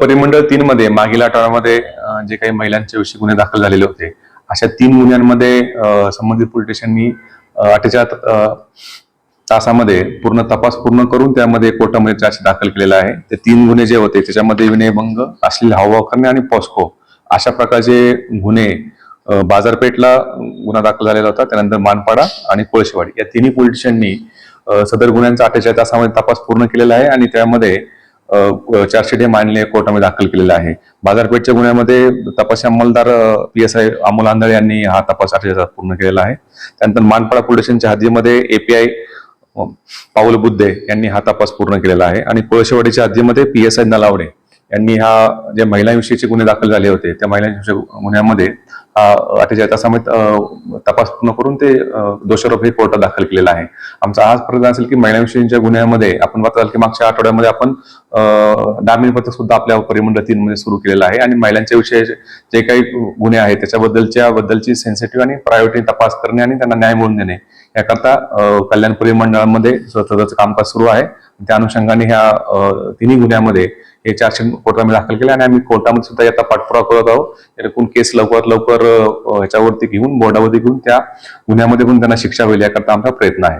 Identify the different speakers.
Speaker 1: परिमंडळ तीन मध्ये मागील आठवड्यामध्ये जे काही महिलांच्या विषयी गुन्हे दाखल झालेले होते अशा तीन गुन्ह्यांमध्ये संबंधित पोलीस स्टेशननी अठ्ठेचाळ तासामध्ये पूर्ण तपास पूर्ण करून त्यामध्ये कोर्टामध्ये चार्ज दाखल केलेला आहे. ते तीन गुन्हे जे होते त्याच्यामध्ये विनयभंग असलेली हावभाव करणे आणि पॉस्को अशा प्रकारचे गुन्हे बाजारपेठला गुन्हा दाखल झालेला होता. त्यानंतर मानपाडा आणि कोळशेवाडी या तिन्ही पोलीस स्टेशननी सदर गुन्ह्यांचा अठ्ठेचाळीस तासामध्ये तपास पूर्ण केलेला आहे आणि त्यामध्ये चार्जशीट हे मांडले कोर्टामध्ये दाखल केलेलं आहे. बाजारपेठच्या गुन्ह्यामध्ये तपासी अंमलदार P S I Amol Andhale यांनी हा तपास अठ्ठेचाळीस पूर्ण केलेला आहे. त्यानंतर मानपाडा पोलीस स्टेशनच्या हद्दीमध्ये एपीआय पाऊल बुद्धे यांनी हा तपास पूर्ण केलेला आहे. आणि कोळशेवाडीच्या हद्दीमध्ये पी एस आय नलावडे यांनी हा जे महिलांविषयीचे गुन्हे दाखल झाले होते त्या महिलांविषयी गुन्ह्यामध्ये हा अठ्ठेचाळीस तासामध्ये तपास पूर्ण करून ते दोषारोप हे कोर्टात दाखल केलेला आहे. आमचा हाच प्रयत्न असेल की महिलांविषयीच्या गुन्ह्यामध्ये आपण बघताल की मागच्या आठवड्यामध्ये आपण डामिन पथक सुद्धा आपल्या परिमंडळ तीन मध्ये सुरू केलेलं आहे आणि महिलांच्या विषयी जे काही गुन्हे आहेत त्याच्याबद्दलच्या बद्दलची सेन्सिटिव्ह आणि प्रायोरिटी तपास करणे आणि त्यांना न्याय मिळवून देणे. याकरता कल्याण परिमंडळामध्ये सततचं कामकाज सुरू आहे. त्या अनुषंगाने ह्या तिन्ही गुन्ह्यामध्ये हे चार्जशीट कोर्टामध्ये दाखल केले आणि आम्ही कोर्टामध्ये सुद्धा याचा पाठपुरावा करत आहोत. जेणेकरून केस लवकरात लवकर ह्याच्यावरती घेऊन बोर्डावरती घेऊन त्या गुन्ह्यामध्ये पण त्यांना शिक्षा होईल याकरता आमचा प्रयत्न आहे.